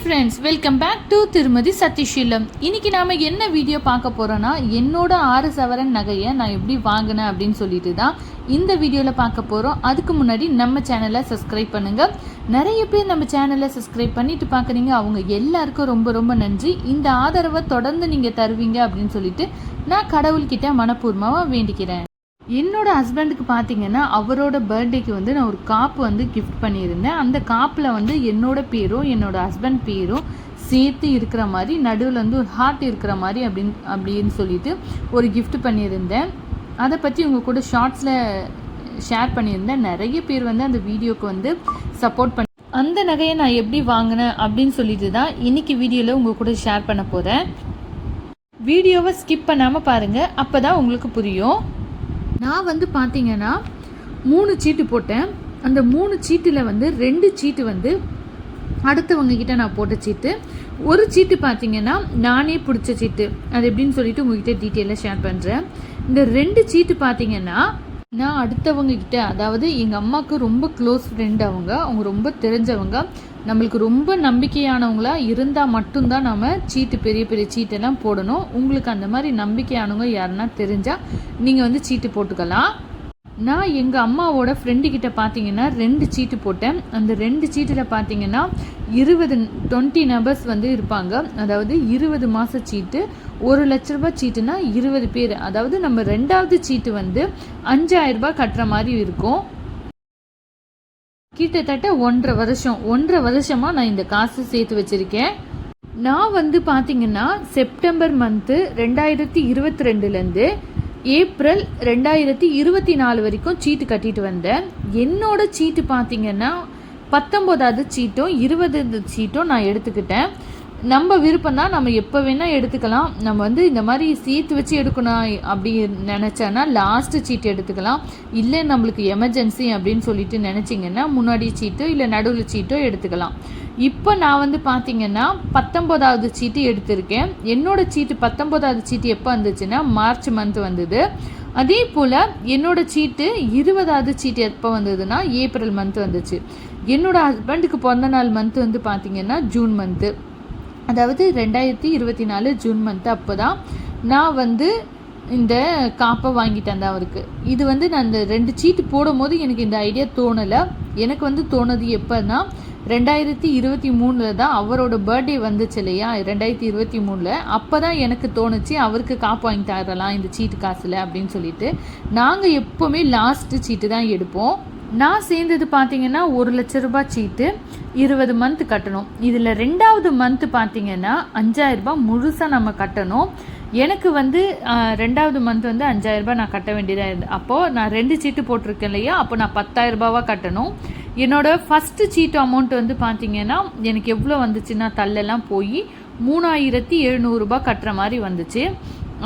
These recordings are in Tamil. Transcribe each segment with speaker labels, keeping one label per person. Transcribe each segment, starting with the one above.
Speaker 1: ஃப்ரெண்ட்ஸ் வெல்கம் பேக் டு திருமதி சதீஷீலம் இன்னைக்கு நாம என்ன வீடியோ பார்க்க போறோம்னா என்னோட ஆறு சவரன் நகையை நான் எப்படி வாங்கினேன் அப்படின்னு சொல்லிட்டு தான் இந்த வீடியோவில் பார்க்க போகிறோம் அதுக்கு முன்னாடி நம்ம சேனலை சப்ஸ்கிரைப் பண்ணுங்க. நிறைய பேர் நம்ம சேனலை சப்ஸ்கிரைப் பண்ணிட்டு பார்க்குறீங்க. அவங்க எல்லாருக்கும் ரொம்ப ரொம்ப நன்றி. இந்த ஆதரவை தொடர்ந்து நீங்கள் தருவீங்க அப்படின்னு சொல்லிட்டு நான் கடவுள்கிட்ட மனப்பூர்வமாக வேண்டிக்கிறேன். என்னோட ஹஸ்பண்டுக்கு பார்த்தீங்கன்னா அவரோட பர்த்டேக்கு வந்து நான் ஒரு காப்பு வந்து கிஃப்ட் பண்ணியிருந்தேன். அந்த காப்பில் வந்து என்னோட பேரும் என்னோட ஹஸ்பண்ட் பேரும் சேர்த்து இருக்கிற மாதிரி நடுவில் வந்து ஒரு ஹார்ட் இருக்கிற மாதிரி அப்படின்னு அப்படின்னு சொல்லிட்டு ஒரு கிஃப்ட் பண்ணியிருந்தேன். அதை பற்றி உங்கள் கூட ஷார்ட்ஸில் ஷேர் பண்ணியிருந்தேன். நிறைய பேர் வந்து அந்த வீடியோக்கு வந்து சப்போர்ட் பண்ணி அந்த நகையை நான் எப்படி வாங்கினேன் அப்படின்னு சொல்லிட்டு தான் இன்னைக்கு வீடியோவில் உங்கள் கூட ஷேர் பண்ண போகிறேன் வீடியோவை ஸ்கிப் பண்ணாமல் பாருங்கள் அப்போ தான் உங்களுக்கு புரியும். நான் வந்து பார்த்தீங்கன்னா மூணு சீட்டு போட்டேன். அந்த மூணு சீட்டில் வந்து ரெண்டு சீட்டு வந்து அடுத்தவங்க கிட்ட நான் போட்ட சீட்டு. ஒரு சீட்டு பார்த்தீங்கன்னா நானே பிடிச்ச சீட்டு. அது எப்படின்னு சொல்லிட்டு உங்ககிட்ட டீட்டெயிலாக ஷேர் பண்ணுறேன் இந்த ரெண்டு சீட்டு பார்த்தீங்கன்னா நான் அடுத்தவங்க கிட்ட அதாவது எங்கள் அம்மாவுக்கு ரொம்ப க்ளோஸ் ஃப்ரெண்ட் அவங்க அவங்க ரொம்ப தெரிஞ்சவங்க நம்மளுக்கு ரொம்ப நம்பிக்கையானவங்களாக இருந்தால் மட்டும்தான் நம்ம சீட்டு பெரிய பெரிய சீட்டெல்லாம் போடணும். உங்களுக்கு அந்த மாதிரி நம்பிக்கையானவங்க யாருன்னா தெரிஞ்சால் நீங்கள் வந்து சீட்டு போட்டுக்கலாம். நான் எங்கள் அம்மாவோட ஃப்ரெண்டு கிட்ட பார்த்தீங்கன்னா ரெண்டு சீட்டு போட்டேன். அந்த ரெண்டு சீட்டில் பார்த்தீங்கன்னா இருபது டுவெண்ட்டி நம்பர்ஸ் வந்து இருப்பாங்க. அதாவது இருபது மாத சீட்டு ஒரு லட்ச ரூபாய் சீட்டுனா இருபது பேர். அதாவது நம்ம ரெண்டாவது சீட்டு வந்து அஞ்சாயிரம் ரூபாய் கட்டுற மாதிரி இருக்கும். கிட்டத்தட்ட ஒன்றரை வருஷம். ஒன்றரை வருஷமாக நான் இந்த காசு சேர்த்து வச்சுருக்கேன். நான் வந்து பார்த்தீங்கன்னா செப்டம்பர் மந்த்து ரெண்டாயிரத்தி இருபத்தி ரெண்டுலேருந்து ஏப்ரல் ரெண்டாயிரத்தி இருபத்தி நாலு வரைக்கும் சீட்டு கட்டிட்டு வந்தேன். என்னோட சீட்டு பார்த்தீங்கன்னா பத்தொம்போதாவது சீட்டும் இருபது சீட்டும் நான் எடுத்துக்கிட்டேன். நம்ம விருப்பம் தான் நம்ம எப்போ வேணால் எடுத்துக்கலாம். நம்ம வந்து இந்த மாதிரி சீட்டு வச்சு எடுக்கணும் அப்படி நினச்சேன்னா லாஸ்ட்டு சீட்டு எடுத்துக்கலாம். இல்லை நம்மளுக்கு எமர்ஜென்சி அப்படின்னு சொல்லிட்டு நினச்சிங்கன்னா முன்னாடி சீட்டோ இல்லை நடுவில் சீட்டோ எடுத்துக்கலாம். இப்போ நான் வந்து பார்த்தீங்கன்னா பத்தொம்போதாவது சீட்டு எடுத்திருக்கேன். என்னோடய சீட்டு பத்தொம்போதாவது சீட்டு எப்போ வந்துச்சுன்னா மார்ச் மந்த் வந்தது. அதே போல் என்னோட சீட்டு இருபதாவது சீட்டு எப்போ வந்ததுன்னா ஏப்ரல் மந்த் வந்துச்சு. என்னோடய ஹஸ்பண்டுக்கு பிறந்த நாள் மந்த் வந்து பார்த்தீங்கன்னா ஜூன் மந்த்து அதாவது ரெண்டாயிரத்தி இருபத்தி நாலு ஜூன் மந்த் அப்போ தான் நான் வந்து இந்த காப்பை வாங்கி தந்தேன் அவருக்கு. இது வந்து நான் இந்த ரெண்டு சீட்டு போடும்போது எனக்கு இந்த ஐடியா தோணலை. எனக்கு வந்து தோணுது எப்போன்னா ரெண்டாயிரத்தி இருபத்தி மூணில் தான் அவரோட பர்த்டே வந்துச்சு இல்லையா? ரெண்டாயிரத்தி இருபத்தி மூணில். அப்போ தான் எனக்கு தோணுச்சு அவருக்கு காப்பு வாங்கி தரலாம் இந்த சீட்டு காசில் அப்படின்னு சொல்லிட்டு. நாங்கள் எப்போவுமே லாஸ்ட்டு சீட்டு தான் எடுப்போம். நான் சேர்ந்தது பார்த்தீங்கன்னா ஒரு லட்ச ரூபாய் சீட்டு இருபது மந்த் கட்டணும். இதில் ரெண்டாவது மந்த் பார்த்தீங்கன்னா அஞ்சாயிரரூபா முழுசாக நம்ம கட்டணும். எனக்கு வந்து ரெண்டாவது மந்த் வந்து அஞ்சாயிரரூபா நான் கட்ட வேண்டியதாக இருந்து அப்போது நான் ரெண்டு சீட்டு போட்டிருக்கேன் இல்லையா? அப்போ நான் பத்தாயிரரூபாவாக கட்டணும். என்னோடய ஃபஸ்ட்டு சீட்டு அமௌண்ட் வந்து பார்த்தீங்கன்னா எனக்கு எவ்வளோ வந்துச்சுன்னா தள்ளெல்லாம் போய் மூணாயிரத்தி எழுநூறுபா கட்டுற மாதிரி வந்துச்சு.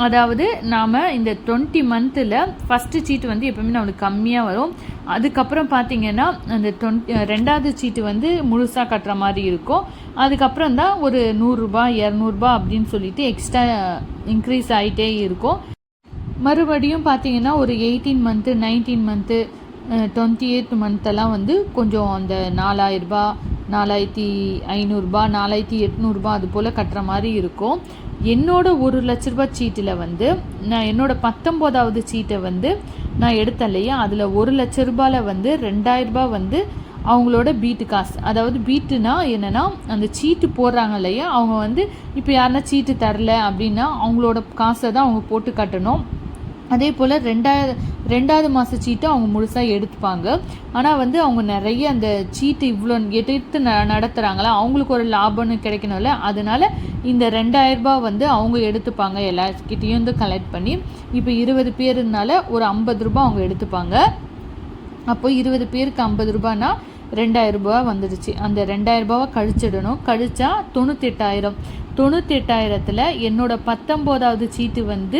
Speaker 1: அதாவது நாம் இந்த டுவெண்ட்டி மந்த்தில் ஃபஸ்ட்டு சீட்டு வந்து எப்போவுமே நம்மளுக்கு கம்மியாக வரும். அதுக்கப்புறம் பார்த்தீங்கன்னா அந்த டுவெண்ட்டி ரெண்டாவது சீட்டு வந்து முழுசாக கட்டுற மாதிரி இருக்கும். அதுக்கப்புறம் தான் ஒரு நூறுரூபா இரநூறுபா அப்படின்னு சொல்லிட்டு எக்ஸ்ட்ரா இன்க்ரீஸ் ஆகிட்டே இருக்கும். மறுபடியும் பார்த்தீங்கன்னா ஒரு eighteen month nineteen month twenty eight மந்த்தெல்லாம் வந்து கொஞ்சம் அந்த நாலாயிரரூபா நாலாயிரத்தி ஐநூறுரூபா நாலாயிரத்தி எட்நூறுபா அது போல் கட்டுற மாதிரி இருக்கும். என்னோட ஒரு லட்ச ரூபா சீட்டில் வந்து நான் என்னோட பத்தொம்போதாவது சீட்டை வந்து நான் எடுத்தேன் இல்லையா? அதில் ஒரு லட்ச ரூபாயில் வந்து ரெண்டாயிரரூபா வந்து அவங்களோட பீட்டு காசு. அதாவது பீட்டுனா என்னென்னா அந்த சீட்டு போடுறாங்க இல்லையா? அவங்க வந்து இப்போ யாருன்னா சீட்டு தரல அப்படின்னா அவங்களோட காசை தான் அவங்க போட்டு கட்டணும். அதே போல் ரெண்டாயிரம் ரெண்டாவது மாத சீட்டை அவங்க முழுசாக எடுத்துப்பாங்க. ஆனால் வந்து அவங்க நிறைய அந்த சீட்டு இவ்வளோ எடுத்து ந நடத்துகிறாங்களா அவங்களுக்கு ஒரு லாபம்னு கிடைக்கணும்ல. அதனால இந்த ரெண்டாயிரரூபா வந்து அவங்க எடுத்துப்பாங்க. எல்லாருக்கிட்டேயும் வந்து கலெக்ட் பண்ணி இப்போ இருபது பேருனால ஒரு ஐம்பது ரூபா அவங்க எடுத்துப்பாங்க. அப்போ இருபது பேருக்கு ஐம்பது ரூபான்னா ரெண்டாயிரம் வந்துடுச்சு. அந்த ரெண்டாயிரரூபாவை கழிச்சிடணும். கழிச்சா தொண்ணூத்தெட்டாயிரம். தொண்ணூத்தெட்டாயிரத்தில் என்னோட பத்தொம்போதாவது சீட்டு வந்து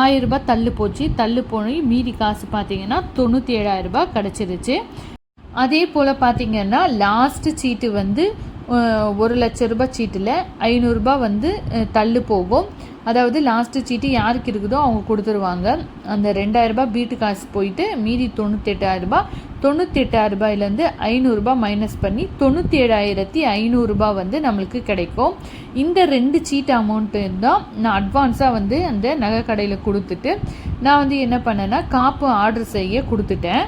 Speaker 1: ஆயிரரூபா தள்ளு போச்சு. தள்ளு போய் மீதி காசு பார்த்தீங்கன்னா தொண்ணூற்றி ஏழாயிரரூபா கிடச்சிருச்சு. அதே போல் பார்த்தீங்கன்னா லாஸ்ட்டு சீட்டு வந்து ஒரு லட்ச ரூபாய் சீட்டில் ஐநூறுரூபா வந்து தள்ளு போகும். அதாவது லாஸ்ட்டு சீட்டு யாருக்கு இருக்குதோ அவங்க கொடுத்துருவாங்க. அந்த ரெண்டாயிரரூபா பீட்டு காசு போயிட்டு மீதி தொண்ணூத்தெட்டாயிரரூபா தொண்ணூத்தெட்டாயிரரூபாயிலேருந்து ஐநூறுரூபா மைனஸ் பண்ணி தொண்ணூற்றி ஏழாயிரத்தி ஐநூறுரூபா வந்து நம்மளுக்கு கிடைக்கும். இந்த ரெண்டு சீட் அமௌண்ட்டு தான் நான் அட்வான்ஸாக வந்து அந்த நகை கடையில் கொடுத்துட்டு நான் வந்து என்ன பண்ணேன்னா காப்பு ஆர்டர் செய்ய கொடுத்துட்டேன்.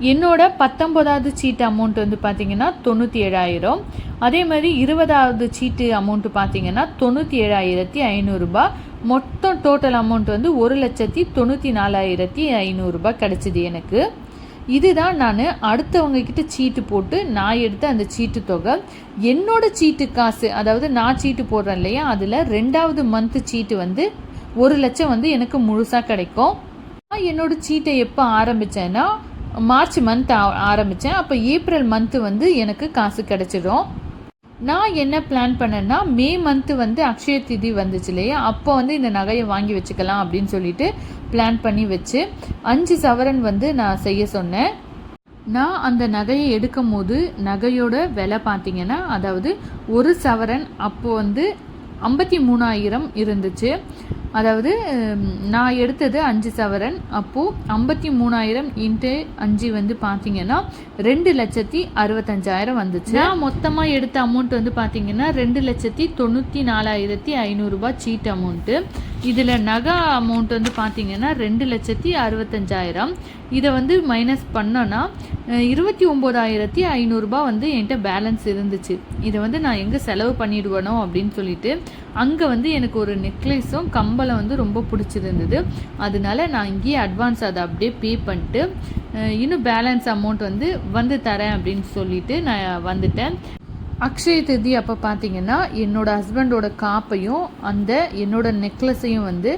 Speaker 1: என்னோட பத்தொம்போதாவது சீட்டு அமௌண்ட் வந்து பார்த்திங்கன்னா தொண்ணூற்றி ஏழாயிரம் அதே மாதிரி இருபதாவது சீட்டு அமௌண்ட்டு பார்த்தீங்கன்னா தொண்ணூற்றி ஏழாயிரத்தி ஐநூறுரூபா மொத்தம் டோட்டல் அமௌண்ட் வந்து ஒரு லட்சத்தி தொண்ணூற்றி நாலாயிரத்தி ஐநூறுரூபா கிடச்சிது எனக்கு. இதுதான் நான் அடுத்தவங்க கிட்ட சீட்டு போட்டு நான் எடுத்த அந்த சீட்டு தொகை. என்னோட சீட்டு காசு அதாவது நான் சீட்டு போடுறேன் இல்லையா அதில் ரெண்டாவது மந்த்து சீட்டு வந்து ஒரு லட்சம் வந்து எனக்கு முழுசாக கிடைக்கும். நான் என்னோட சீட்டை எப்போ ஆரம்பித்தேன்னா மார்ச் மந்த் ஆரம்பித்தேன் அப்போ ஏப்ரல் மந்த்து வந்து எனக்கு காசு கிடச்சிடும். நான் என்ன பிளான் பண்ணேன்னா மே மந்த்து வந்து அக்ஷய திதி வந்துச்சு இல்லையா? அப்போ வந்து இந்த நகையை வாங்கி வச்சுக்கலாம் அப்படின்னு சொல்லிட்டு பிளான் பண்ணி வச்சு அஞ்சு சவரன் வந்து நான் செய்ய சொன்னேன். நான் அந்த நகையை எடுக்கும் போது நகையோட விலை பார்த்தீங்கன்னா அதாவது ஒரு சவரன் அப்போது வந்து ஐம்பத்தி மூணாயிரம் இருந்துச்சு. அதாவது நான் எடுத்தது அஞ்சு சவரன். அப்போது ஐம்பத்தி மூணாயிரம் இன்ட்டு அஞ்சு வந்து பார்த்தீங்கன்னா ரெண்டு லட்சத்தி அறுபத்தஞ்சாயிரம் வந்துச்சு. நான் மொத்தமாக எடுத்த அமௌண்ட் வந்து பார்த்தீங்கன்னா ரெண்டு லட்சத்தி தொண்ணூற்றி நாலாயிரத்தி ஐநூறுரூபா சீட் அமௌண்ட்டு இதில் நகை அமௌண்ட் வந்து பார்த்தீங்கன்னா ரெண்டு லட்சத்தி அறுபத்தஞ்சாயிரம். இதை வந்து மைனஸ் பண்ணோன்னா இருபத்தி ஒம்போதாயிரத்தி ஐநூறுரூபா வந்து என்கிட்ட பேலன்ஸ் இருந்துச்சு. இதை வந்து நான் எங்கே செலவு பண்ணிடுவேனோ அப்படின்னு சொல்லிட்டு அங்கே வந்து எனக்கு ஒரு நெக்லஸும் கம்பளம் வந்து ரொம்ப பிடிச்சிருந்தது. அதனால நான் இங்கேயே அட்வான்ஸ் அதை அப்படியே பே பண்ணிட்டு இன்னும் பேலன்ஸ் அமௌண்ட் வந்து வந்து தரேன் அப்படின்னு சொல்லிட்டு நான் வந்துட்டேன். அக்ஷய திதி அப்போ பார்த்தீங்கன்னா என்னோட ஹஸ்பண்டோட காப்பையும் அந்த என்னோட நெக்லஸையும் வந்து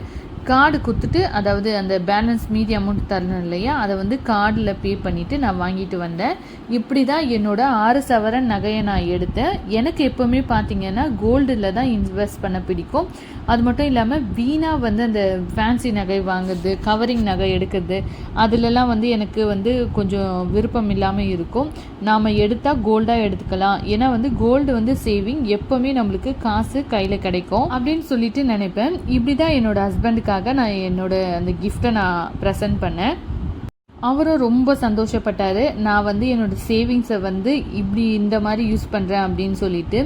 Speaker 1: கார்டு கொடுத்துட்டு அதாவது அந்த பேலன்ஸ் மீதி அமௌண்ட் தரணும் இல்லையா அதை வந்து கார்டில் பே பண்ணிவிட்டு நான் வாங்கிட்டு வந்தேன். இப்படி தான் என்னோடய ஆறு சவரன் நகையை நான் எடுத்தேன். எனக்கு எப்போவுமே பார்த்தீங்கன்னா கோல்டில் தான் இன்வெஸ்ட் பண்ண பிடிக்கும். அது மட்டும் இல்லாமல் வீணாக வந்து அந்த ஃபேன்சி நகை வாங்குறது கவரிங் நகை எடுக்கிறது அதுலலாம் வந்து எனக்கு வந்து கொஞ்சம் விருப்பம் இல்லாமல் இருக்கும். நாம் எடுத்தால் கோல்டாக எடுத்துக்கலாம். ஏன்னா வந்து கோல்டு வந்து சேவிங் எப்போவுமே நம்மளுக்கு காசு கையில் கிடைக்கும். அப்படின்னு சொல்லிட்டு நினைப்பேன். இப்படி தான் என்னோடய ஹஸ்பண்டுக்காக நான் என்னோட அந்த கிஃப்ட்டை நான் ப்ரெசென்ட் பண்ணேன். அவரும் ரொம்ப சந்தோஷப்பட்டார். நான் வந்து என்னோட சேவிங்ஸை வந்து இப்படி இந்த மாதிரி யூஸ் பண்ணுறேன் அப்படின்னு சொல்லிட்டு.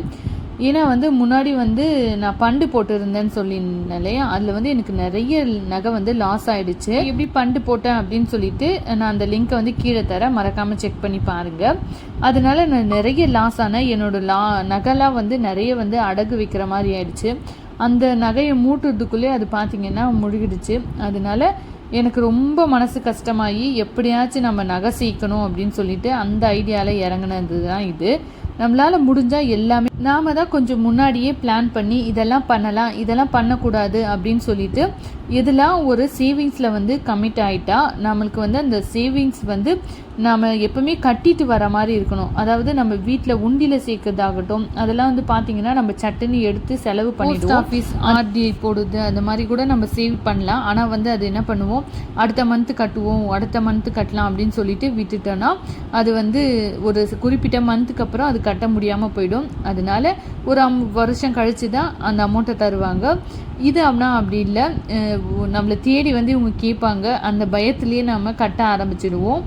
Speaker 1: ஏன்னா வந்து முன்னாடி வந்து நான் பண்டு போட்டிருந்தேன்னு சொல்லியிருந்தேன் இல்லையா? அதில் வந்து எனக்கு நிறைய நகை வந்து லாஸ் ஆயிடுச்சு. எப்படி பண்டு போட்டேன் அப்படின்னு சொல்லிட்டு நான் அந்த லிங்க்கை வந்து கீழே தர மறக்காமல் செக் பண்ணி பாருங்கள் அதனால நான் நிறைய லாஸ் ஆனேன் என்னோட லா நகைலாம் வந்து நிறைய வந்து அடகு வைக்கிற மாதிரி ஆயிடுச்சு. அந்த நகையை மூட்டுறதுக்குள்ளே அது பார்த்தீங்கன்னா முழுகிடுச்சு. அதனால எனக்கு ரொம்ப மனசு கஷ்டமாகி எப்படியாச்சும் நம்ம நகை சீக்கணும் அப்படின்னு சொல்லிட்டு அந்த ஐடியாவில் இறங்கினது தான் இது. நம்மளால் முடிஞ்சால் எல்லாமே நாம தான் கொஞ்சம் முன்னாடியே பிளான் பண்ணி இதெல்லாம் பண்ணலாம் இதெல்லாம் பண்ணக்கூடாது அப்படின்னு சொல்லிட்டு இதெல்லாம் ஒரு சேவிங்ஸில் வந்து கமிட் ஆகிட்டா நம்மளுக்கு வந்து அந்த சேவிங்ஸ் வந்து நாம் எப்பவுமே கட்டிட்டு வர மாதிரி இருக்கணும். அதாவது நம்ம வீட்டில் உண்டியில் சேர்க்கறதாகட்டும் அதெல்லாம் வந்து பார்த்தீங்கன்னா நம்ம சட்டுன்னு எடுத்து செலவு பண்ணிடுவோம். ஆஃபீஸ் ஆர்டிஐ போடுது அந்த மாதிரி கூட நம்ம சேவ் பண்ணலாம். ஆனால் வந்து அது என்ன பண்ணுவோம்? அடுத்த மந்த்து கட்டுவோம் அடுத்த மந்த்து கட்டலாம் அப்படின்னு சொல்லிட்டு விட்டுட்டோன்னா அது வந்து ஒரு குறிப்பிட்ட மந்த்துக்கு அப்புறம் அது கட்ட முடியாமல் போயிடும். அதனால ஒரு அம் வருஷம் கழித்து தான் அந்த அமௌண்ட்டை தருவாங்க. இது அப்படின்னா அப்படி இல்லை. நம்மளை தேடி வந்து இவங்க கேட்பாங்க அந்த பயத்துலேயே நம்ம கட்ட ஆரம்பிச்சிடுவோம்.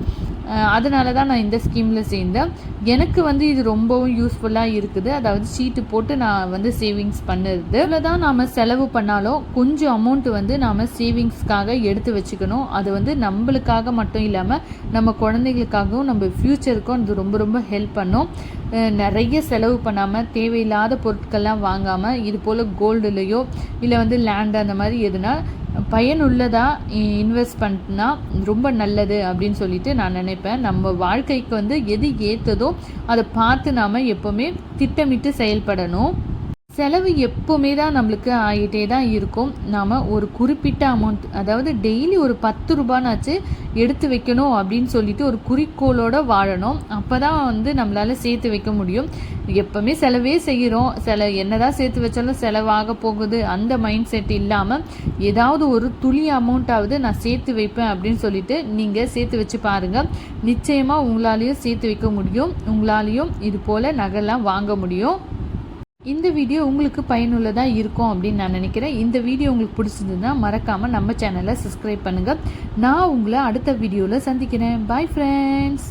Speaker 1: அதனால தான் நான் இந்த ஸ்கீமில் சேர்ந்தேன். எனக்கு வந்து இது ரொம்பவும் யூஸ்ஃபுல்லாக இருக்குது. அதாவது சீட்டு போட்டு நான் வந்து சேவிங்ஸ் பண்ணுறது இதில் தான் நாம் செலவு பண்ணாலும் கொஞ்சம் அமௌண்ட் வந்து நாம் சேவிங்ஸ்க்காக எடுத்து வச்சுக்கணும். அது வந்து நம்மளுக்காக மட்டும் இல்லாமல் நம்ம குழந்தைகளுக்காகவும் நம்ம ஃப்யூச்சருக்கும் அது ரொம்ப ரொம்ப ஹெல்ப் பண்ணும். நிறைய செலவு பண்ணாமல் தேவையில்லாத பொருட்கள்லாம் வாங்காமல் இது போல் கோல்டுலேயோ இல்லை வந்து லேண்ட் அந்த மாதிரி எதுனா பயனுள்ளதாக இன்வெஸ்ட் பண்ணினா ரொம்ப நல்லது அப்படின்னு சொல்லிட்டு நான் நினைப்பேன். நம்ம வாழ்க்கைக்கு வந்து எது ஏற்றதோ அதை பார்த்து நாம் எப்போவுமே திட்டமிட்டு செயல்படணும். செலவு எப்போவுமே தான் நம்மளுக்கு ஆகிட்டே தான் இருக்கும். நாம் ஒரு குறிப்பிட்ட அமௌண்ட் அதாவது டெய்லி ஒரு பத்து ரூபானாச்சு எடுத்து வைக்கணும் அப்படின்னு சொல்லிட்டு ஒரு குறிக்கோளோடு வாழணும். அப்போ தான் வந்து நம்மளால் சேர்த்து வைக்க முடியும். எப்போவுமே செலவே செய்கிறோம் செல என்னதான் சேர்த்து வச்சாலும் செலவாக போகுது. அந்த மைண்ட் செட் இல்லாமல் ஏதாவது ஒரு துளி அமௌண்ட்டாவது நான் சேர்த்து வைப்பேன் அப்படின்னு சொல்லிட்டு நீங்கள் சேர்த்து வச்சு பாருங்கள் நிச்சயமாக உங்களாலேயும் சேர்த்து வைக்க முடியும். உங்களாலேயும் இது போல் நகைலாம் வாங்க முடியும். இந்த வீடியோ உங்களுக்கு பயனுள்ளதாக இருக்கும் அப்படின்னு நான் நினைக்கிறேன். இந்த வீடியோ உங்களுக்கு பிடிச்சிருந்ததுன்னா மறக்காமல் நம்ம சேனலை சப்ஸ்கிரைப் பண்ணுங்கள் நான் உங்களை அடுத்த வீடியோவில் சந்திக்கிறேன். Bye friends